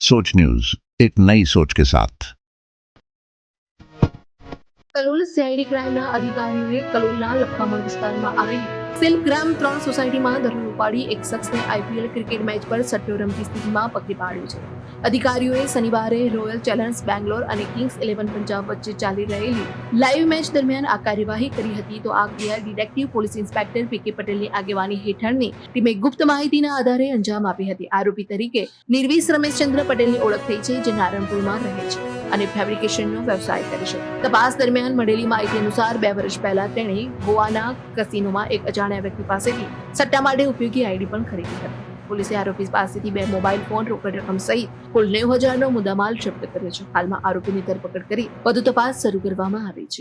सोच न्यूज एक नई सोच के साथ કલોલ સીઆઈડી ક્રાઇમના અધિકારીઓએ કલોલના લખવામણ વિસ્તારમાં આવેલી સિલ્ક ગ્રામ ત્રણ સોસાયટીમાં દરોડો ઉપાડી એક શખ્સને આઈપીએલ ક્રિકેટ મેચ પર સટ્ટો રમતી સ્થિતિમાં પકડી પાડ્યો છે. અધિકારીઓએ શનિવારે રોયલ ચેલેન્જર્સ બેંગ્લોર અને કિંગ્સ ઇલેવન પંજાબ વચ્ચે ચાલી રહેલી લાઈવ મેચ દરમિયાન આ કાર્યવાહી કરી હતી તો આ ક્રિયા ડિટેક્ટિવ પોલીસ ઇન્સ્પેક્ટર પીકે પટેલની આગેવાની હેઠળની ટીમે ગુપ્ત માહિતીના આધારે અંજામ આપી હતી. આરોપી તરીકે નિર્વિસ રમેશચંદ્ર પટેલની ઓળખ થઈ છે, જે નારણપુરમાં રહે છે. અને ફેબ્રિકેશનનો વ્યવસાય કરે છે. તપાસ દરમિયાન મળેલી માહિતી અનુસાર બે વર્ષ પહેલા તેણે ગોવાના કસિનોમાં એક અજાણ્યા વ્યક્તિ પાસેથી સટ્ટા માટે ઉપયોગી આઈડી પણ ખરીદી હતી. પોલીસે આરોપી પાસેથી બે મોબાઈલ ફોન રોકડ રકમ સહિત કુલ નેવું હજારનો મુદ્દામાલ જપ્ત કર્યો છે. હાલમાં આરોપીની ધરપકડ કરી વધુ તપાસ શરૂ કરવામાં આવી છે.